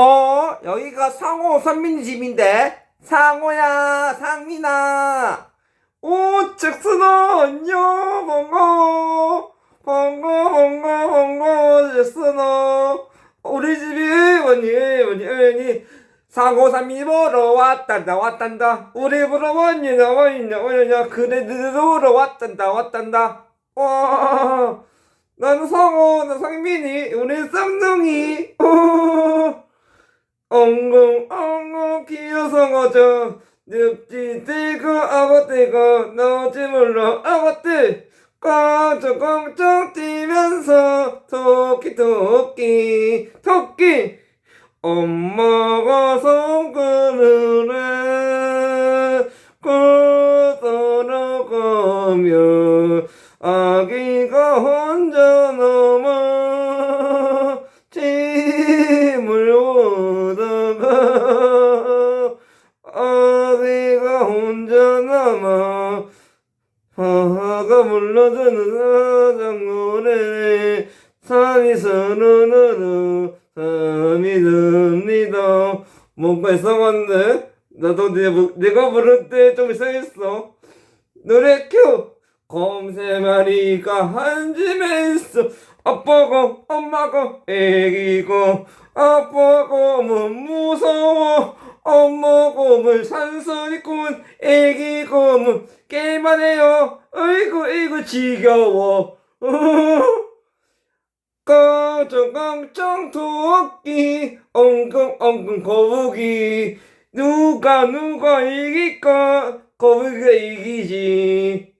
어, 여기가 상호 선민 집인데? 상호야, 상민아. 오, 잭슨아, 안녕, 반가워. 반가워, 반가워, 반가워, 잭슨아. 우리 집이, 언니, 언니, 언니. 상호 삼이 보러 왔단다, 왔단다. 우리 보러 왔니, 나와있냐, 오냐, 그래도 보러 왔단다, 왔단다. 와, 난 상호, 난 상민이, 우리 쌍둥이. 무성어져 늪지 뛰고 아버뛰고 나오지 물러 아버뛰 꽁충꽁충 뛰면서 토끼 토끼 토끼. 엄마가 손그늘에 꽃으로 가며 화가 물러드는 장노래 삶이 서늘으로 삶이 듭니다 뭔가 이상한데? 나도 내가 부를 때 좀 이상했어 노래 큐! 검세 마리가 한 집에 있어 아빠고 엄마고 애기고 아빠고 뭐 무서워 엄마 곰을 산소리꾼 애기 고물 게임만 해요. 어이구 으이구 지겨워. 깡총 깡총 토끼. 엉금 엉금 거북이. 누가 누가 이길까? 거북이가 이기지.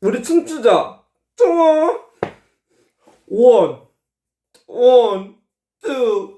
우리 춤추자. 좋아. 원원 투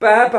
Oh!